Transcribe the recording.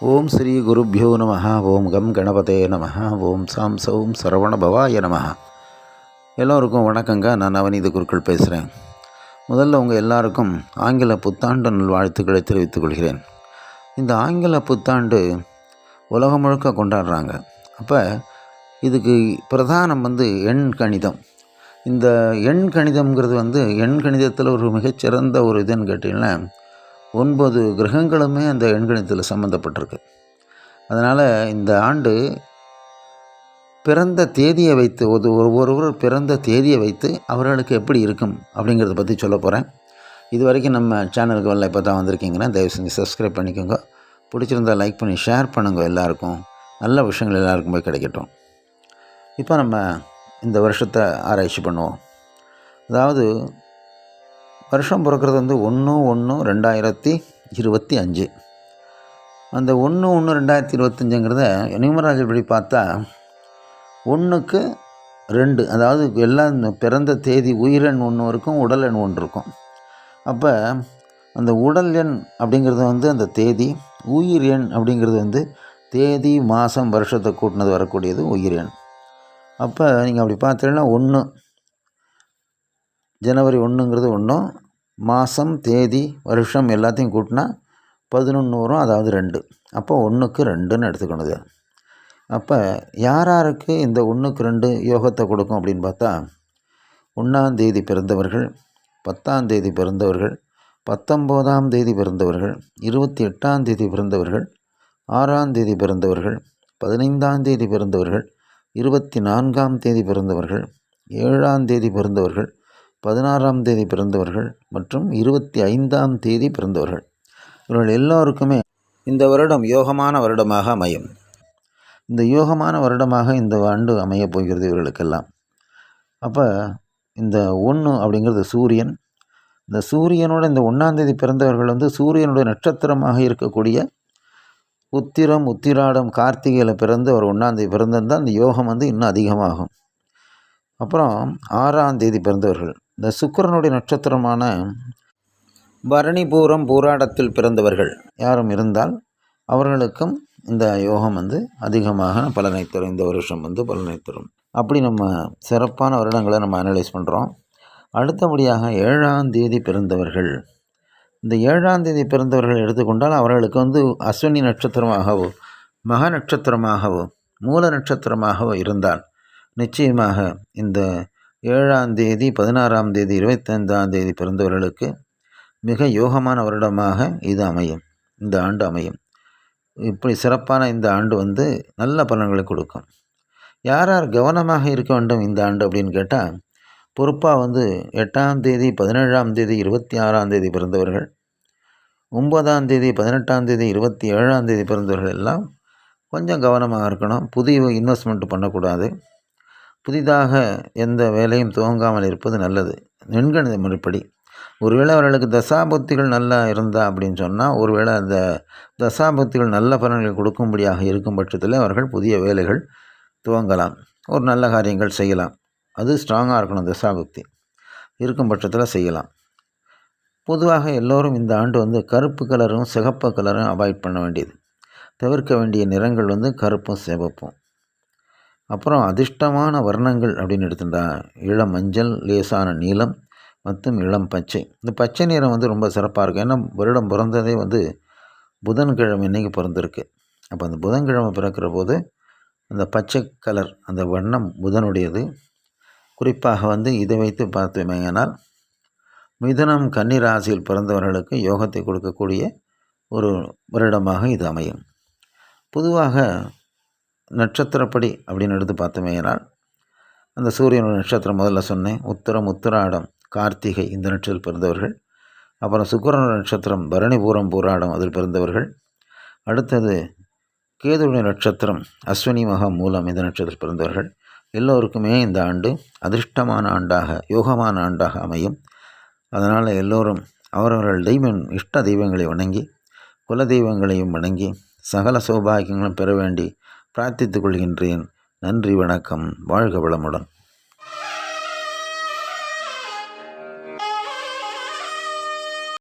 ஓம் ஸ்ரீ குருப்பியோ நம ஓம் கம் கணபதே நம ஓம் சாம் சௌம் சரவண பவாய நம எல்லோருக்கும் வணக்கங்க நான் நவநீத குருக்கள் பேசுகிறேன். முதல்ல உங்கள் எல்லாருக்கும் ஆங்கில புத்தாண்டு நல்வாழ்த்துக்களை தெரிவித்துக் கொள்கிறேன். இந்த ஆங்கில புத்தாண்டு உலகம் முழுக்க கொண்டாடுறாங்க. அப்போ இதுக்கு பிரதானம் வந்து எண் கணிதம். இந்த எண் கணிதம்ங்கிறது வந்து எண் கணிதத்தில் ஒரு மிகச்சிறந்த ஒரு இதுன்னு கேட்டிங்கன்னா ஒன்பது கிரகங்களுமே அந்த எண்கணித்தில் சம்மந்தப்பட்டிருக்கு அதனால் இந்த ஆண்டு பிறந்த தேதியை வைத்து ஒரு ஒருவர் பிறந்த தேதியை வைத்து அவர்களுக்கு எப்படி இருக்கும் அப்படிங்கிறத பற்றி சொல்ல போகிறேன் இது வரைக்கும் நம்ம சேனலுக்கு வரல இப்போ தான் வந்திருக்கீங்கன்னா தயவு செஞ்சு சப்ஸ்கிரைப் பண்ணிக்கோங்க. பிடிச்சிருந்தால் லைக் பண்ணி ஷேர் பண்ணுங்க எல்லாருக்கும். நல்ல விஷயங்கள் எல்லாருக்கும் போய் கிடைக்கட்டும். இப்போ நம்ம இந்த வருஷத்தை ஆராய்ச்சி பண்ணுவோம். அதாவது வருஷம் பிறக்கிறது வந்து ஒன்று ஒன்று ரெண்டாயிரத்தி இருபத்தி அஞ்சு. அந்த ஒன்று ஒன்று ரெண்டாயிரத்தி இருபத்தஞ்சுங்கிறத நியூமராஜ் படி பார்த்தா ஒன்றுக்கு ரெண்டு அதாவது எல்லாம் பிறந்த தேதி உயிரெண் ஒன்று இருக்கும் உடல் எண் ஒன்று இருக்கும். அப்போ அந்த உடல் எண் அப்படிங்கிறது வந்து அந்த தேதி உயிர் எண் அப்படிங்கிறது வந்து தேதி மாதம் வருஷத்தை கூட்டினது வரக்கூடியது உயிர் எண். அப்போ நீங்கள் அப்படி பார்த்தீங்கன்னா ஒன்று ஜனவரி ஒன்றுங்கிறது ஒன்றும் மாதம் தேதி வருஷம் எல்லாத்தையும் கூட்டினா பதினொன்று வரும் அதாவது ரெண்டு. அப்போ ஒன்றுக்கு ரெண்டுன்னு எடுத்துக்கணுது அப்போ யார் யாருக்கு இந்த ஒன்றுக்கு ரெண்டு யோகத்தை கொடுக்கும் அப்படின்னு பார்த்தா ஒன்றாம் தேதி பிறந்தவர்கள் பத்தாந்தேதி பிறந்தவர்கள் பத்தொம்போதாம் தேதி பிறந்தவர்கள் இருபத்தி எட்டாம் தேதி பிறந்தவர்கள் ஆறாம் தேதி பிறந்தவர்கள் பதினைந்தாம் தேதி பிறந்தவர்கள் இருபத்தி நான்காம் தேதி பிறந்தவர்கள் ஏழாம் தேதி பிறந்தவர்கள் பதினாறாம் தேதி பிறந்தவர்கள் மற்றும் இருபத்தி ஐந்தாம் தேதி பிறந்தவர்கள். இவர்கள் எல்லோருக்குமே இந்த வருடம் யோகமான வருடமாக அமையும். இந்த யோகமான வருடமாக இந்த ஆண்டு அமையப் போகிறது இவர்களுக்கெல்லாம். அப்போ இந்த ஒன்று அப்படிங்கிறது சூரியன். இந்த சூரியனோட இந்த ஒன்றாந்தேதி பிறந்தவர்கள் வந்து சூரியனுடைய நட்சத்திரமாக இருக்கக்கூடிய உத்திரம் உத்திராடம் கார்த்திகையில் பிறந்து அவர் ஒன்றாந்தேதி பிறந்திருந்தால் அந்த யோகம் வந்து இன்னும் அதிகமாகும். அப்புறம் ஆறாம் தேதி பிறந்தவர்கள். இந்த சுக்கரனுடைய நட்சத்திரமான பரணிபூரம் போராடத்தில் பிறந்தவர்கள் யாரும் இருந்தால் அவர்களுக்கும் இந்த யோகம் வந்து அதிகமாக பலனை தரும். இந்த வருஷம் வந்து பலனை தரும். அப்படி நம்ம சிறப்பான வருடங்களை நம்ம அனலைஸ் பண்ணுறோம் அடுத்தபடியாக ஏழாம் தேதி பிறந்தவர்கள். இந்த ஏழாம் தேதி பிறந்தவர்கள் எடுத்துக்கொண்டால் அவர்களுக்கு வந்து அஸ்வினி நட்சத்திரமாகவோ மக நட்சத்திரமாகவோ மூல நட்சத்திரமாகவோ இருந்தால் நிச்சயமாக இந்த ஏழாம் தேதி பதினாறாம் தேதி இருபத்தைந்தாம் தேதி பிறந்தவர்களுக்கு மிக யோகமான வருடமாக இது அமையும். இந்த ஆண்டு அமையும். இப்படி சிறப்பான இந்த ஆண்டு வந்து நல்ல பலன்களை கொடுக்கும். யார் யார் கவனமாக இருக்க வேண்டும் இந்த ஆண்டு அப்படின்னு கேட்டால் பொறுப்பாக வந்து எட்டாம் தேதி பதினேழாம் தேதி இருபத்தி ஆறாம் தேதி பிறந்தவர்கள் ஒன்பதாம் தேதி பதினெட்டாம் தேதி இருபத்தி ஏழாம் தேதி பிறந்தவர்கள் எல்லாம் கொஞ்சம் கவனமாக இருக்கணும். புதிய இன்வெஸ்ட்மெண்ட் பண்ணக்கூடாது. புதிதாக எந்த வேலையும் துவங்காமல் இருப்பது நல்லது. எண்கணித முறைப்படி ஒருவேளை அவர்களுக்கு தசாபக்திகள் நல்லா இருந்தா அப்படின்னு சொன்னால் ஒருவேளை அந்த தசாபக்திகள் நல்ல பலன்களை கொடுக்கும்படியாக இருக்கும் பட்சத்தில் அவர்கள் புதிய வேலைகள் துவங்கலாம். ஒரு நல்ல காரியங்கள் செய்யலாம். அது ஸ்ட்ராங்காக இருக்கணும் தசாபக்தி இருக்கும் பட்சத்தில் செய்யலாம். பொதுவாக எல்லோரும் இந்த ஆண்டு வந்து கருப்பு கலரும் சிகப்பு கலரும் அவாய்ட் பண்ண வேண்டியது. தவிர்க்க வேண்டிய நிறங்கள் வந்து கருப்பும் சிவப்பும். அப்புறம் அதிர்ஷ்டமான வர்ணங்கள் அப்படின்னு எடுத்துட்டா இளம் மஞ்சள் லேசான நீலம் மற்றும் இளம் பச்சை. இந்த பச்சை நிறம் வந்து ரொம்ப சிறப்பாக இருக்கும். ஏன்னா வருடம் பிறந்ததே வந்து புதன்கிழமை இன்றைக்கி பிறந்திருக்கு. அப்போ அந்த புதன்கிழமை பிறக்கிற போது அந்த பச்சை கலர் அந்த வண்ணம் புதனுடையது. குறிப்பாக வந்து இதை வைத்து பார்த்தோமேயானால் மிதனம் கன்னி ராசியில் பிறந்தவர்களுக்கு யோகத்தை கொடுக்கக்கூடிய ஒரு வருடமாக இது அமையும். பொதுவாக நட்சத்திரப்படி அப்படின்னு எடுத்து பார்த்தோமேயானால் அந்த சூரியனோட நட்சத்திரம் முதல்ல சொன்னேன். உத்தரம் உத்தராடம் கார்த்திகை இந்த நட்சத்திரத்தில் பிறந்தவர்கள். அப்புறம் சுக்கரனோட நட்சத்திரம் பரணிபூரம் பூராடம் அதில் பிறந்தவர்கள். அடுத்தது கேதுடைய நட்சத்திரம் அஸ்வினி மகா மூலம் இந்த நட்சத்திரத்தில் பிறந்தவர்கள். எல்லோருக்குமே இந்த ஆண்டு அதிர்ஷ்டமான ஆண்டாக யோகமான ஆண்டாக அமையும். அதனால் எல்லோரும் அவரவர்கள் தெய்வம் இஷ்ட தெய்வங்களை வணங்கி குல தெய்வங்களையும் வணங்கி சகல சௌபாகியங்களும் பெற வேண்டி பிரார்த்தித்துக் கொள்கின்றேன். நன்றி வணக்கம். வாழ்க வளமுடன்.